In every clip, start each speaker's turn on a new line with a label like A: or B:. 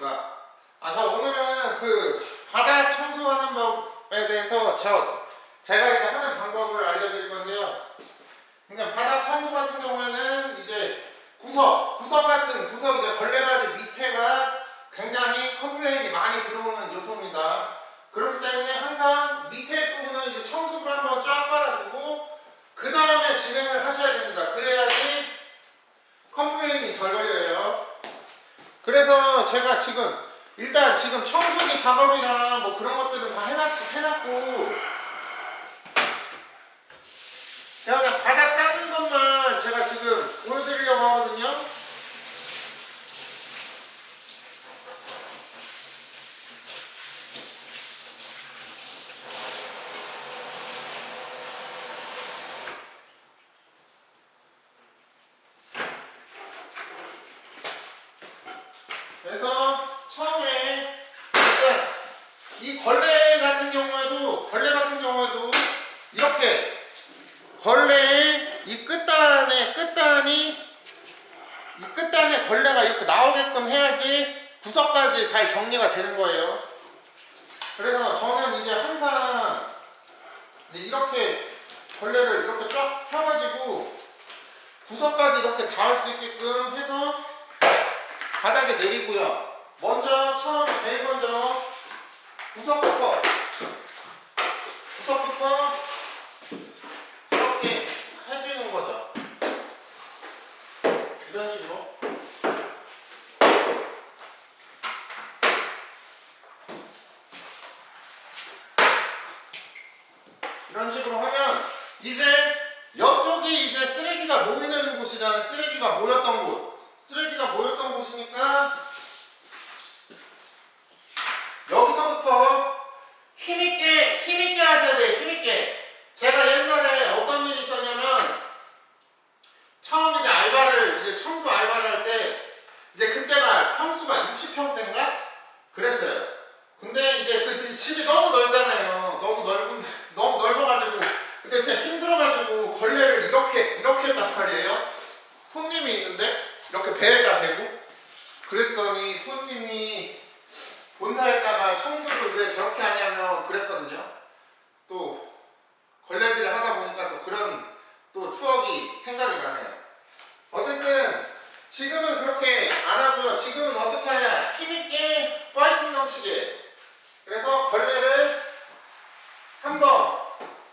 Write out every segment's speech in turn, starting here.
A: 보니까. 아, 자, 오늘은 그 바닥 청소하는 법에 대해서 저, 제가 이제 하는 방법을 알려드릴 건데요. 그러니까 바닥 청소 같은 경우에는 이제 구석, 구석 같은 구석 이제 걸레바지 밑에가 굉장히 컴플레인이 많이 들어오는 요소입니다. 그렇기 때문에 항상 밑에 부분은 이제 청소를 한번 쫙 빨아주고 그 다음에 진행을 하셔야 됩니다. 그래야지 컴플레인이 덜 걸려요. 그래서 제가 지금 일단 지금 청소기 작업이랑 뭐 그런 것들은 다 해놨, 해놨고 제가 그냥 바닥 닦는 것만 제가 지금 보여드리려고 하거든요. 그래서 처음에 일단 이 걸레 같은 경우에도 걸레 같은 경우에도 이렇게 걸레의 이 끝단에 끝단이 이 끝단에 걸레가 이렇게 나오게끔 해야지 구석까지 잘 정리가 되는 거예요. 그래서 저는 이제 항상 이렇게 걸레를 이렇게 쫙 펴가지고 구석까지 이렇게 닿을 수 있게끔 해서 바닥에 내리고요. 먼저 처음 제일 먼저 구석부터 구석부터 이렇게 해주는 거죠. 이런 식으로. 이런 식으로 하면 이제 옆쪽이 이제 쓰레기가 모이는 곳이잖아요. 쓰레기가 모였던 곳. 쓰레기가 모였던 곳이니까 여기서부터 힘있게 힘있게 하셔야 돼요. 힘있게. 제가 옛날에 어떤 일이 있었냐면 처음 이제 알바를 이제 청소 알바를 할 때 이제 그때가 평수가 60평대인가 그랬어요. 근데 이제 그 집이 너무 넓잖아요. 너무 넓은 너무 넓어가지고 그때 진짜 힘들어가지고 걸레를 이렇게 이렇게 했단 말이에요. 손님이 있는데 이렇게 배에다 대고 그랬더니 손님이 본사에다가 청소를 왜 저렇게 하냐면 그랬거든요. 또 걸레질을 하다 보니까 또 그런 또 추억이 생각이 나네요. 어쨌든 지금은 그렇게 안 하고요. 지금은 어떻게 하냐? 힘있게 파이팅 넘치게. 그래서 걸레를 한번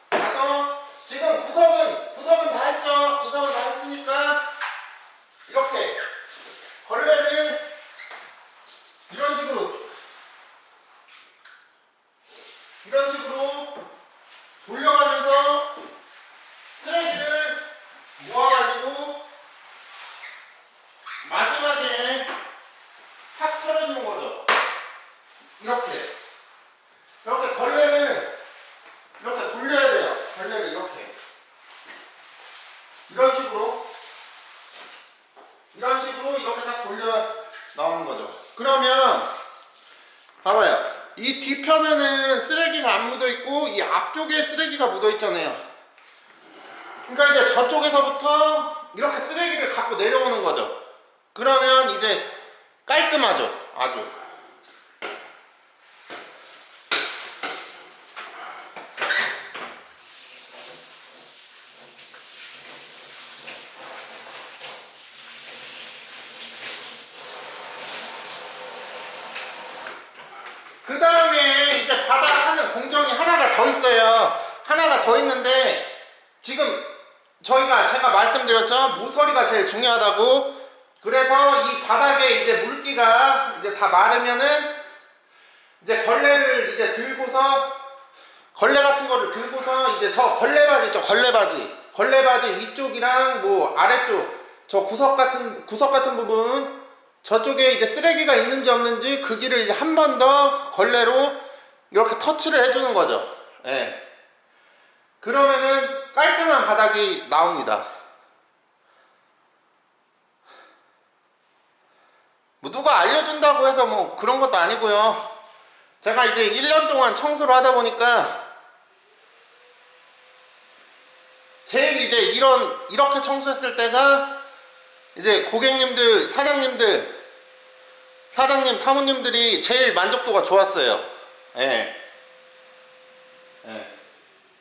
A: 가서 지금 구석은 구석은 다 했죠. 구석은 다 했으니까 이렇게 걸레를 이런 식으로 이런 식으로 돌려가면서 쓰레기를 모아가지고 마지막에 탁 털어주는 거죠. 이렇게 이렇게 걸레를 이렇게 돌려야 돼요. 걸레를 이렇게 이런 식으로 이런 식으로 이렇게 딱 돌려 나오는 거죠. 그러면 봐봐요. 이 뒤편에는 쓰레기가 안 묻어 있고 이 앞쪽에 쓰레기가 묻어 있잖아요. 그러니까 이제 저쪽에서부터 이렇게 쓰레기를 갖고 내려오는 거죠. 그러면 이제 깔끔하죠. 아주. 그 다음에 이제 바닥 하는 공정이 하나가 더 있어요. 하나가 더 있는데 지금 저희가 제가 말씀드렸죠. 모서리가 제일 중요하다고. 그래서 이 바닥에 이제 물기가 이제 다 마르면은 이제 걸레를 이제 들고서 걸레 같은 거를 들고서 이제 저 걸레바지 있죠. 걸레바지. 걸레바지 위쪽이랑 뭐 아래쪽 저 구석 같은 구석 같은 부분 저쪽에 이제 쓰레기가 있는지 없는지 그 길을 이제 한 번 더 걸레로 이렇게 터치를 해주는 거죠. 예. 그러면은 깔끔한 바닥이 나옵니다. 뭐 누가 알려준다고 해서 뭐 그런 것도 아니고요. 제가 이제 1년 동안 청소를 하다 보니까 제일 이제 이런 이렇게 청소했을 때가 이제 고객님들, 사장님들 사장님, 사모님들이 제일 만족도가 좋았어요. 예. 예.